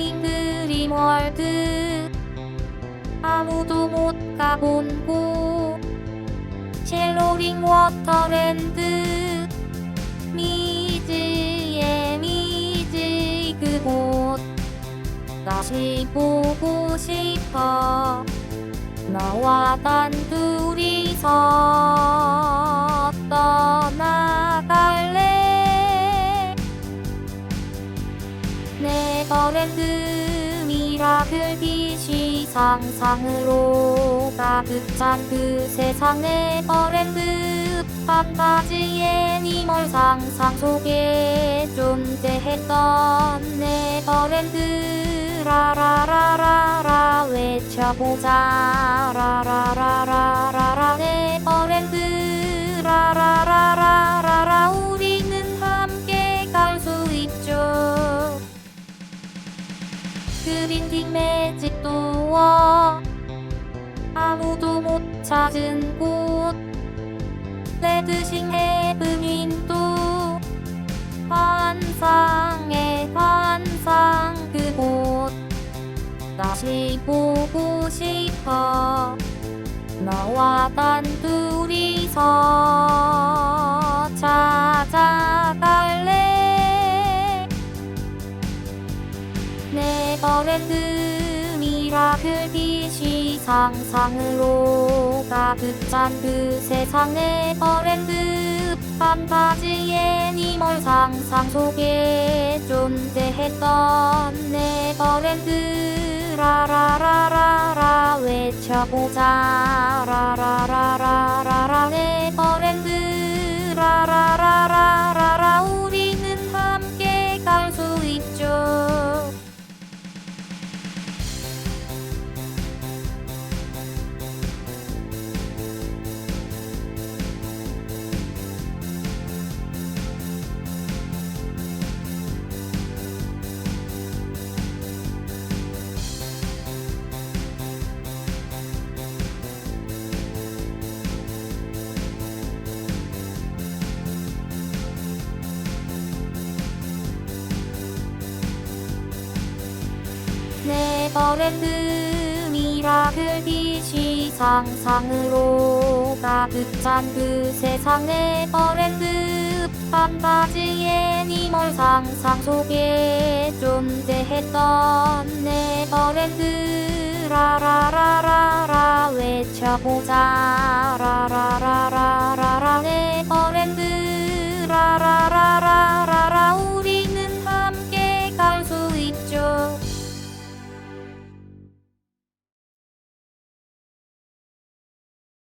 드림월드 아무도 못 가본 곳 쉘로링 워터랜드 미즈의 미즈 그곳 다시 보고 싶어 너와 단둘이서 네버랜드 미라클 빛이 상상으로 가득 찬 그 세상 네버랜드 판타지 애니멀 상상 속에 존재했던 네버랜드 라라라라라 외쳐보자. 라라라라라 그린딩 매직 도어 아무도 못 찾은 곳. 레드싱 헤븐 윈도 환상의 환상 그곳. 다시 보고 싶어. 너와 단둘이서 네버랜드 미라클 빛이 상상으로 가득 찬 그 세상 네버랜드 판타지 애니멀 상상 속에 존재했던 네버랜드 라라라라라 외쳐보자. 라라라라라라 네버랜드 미라클 빛이 상상으로 가득 찬 그 세상 네버랜드 판타지 애니멀 상상 속에 존재했던 네버랜드 라라라라라 외쳐보자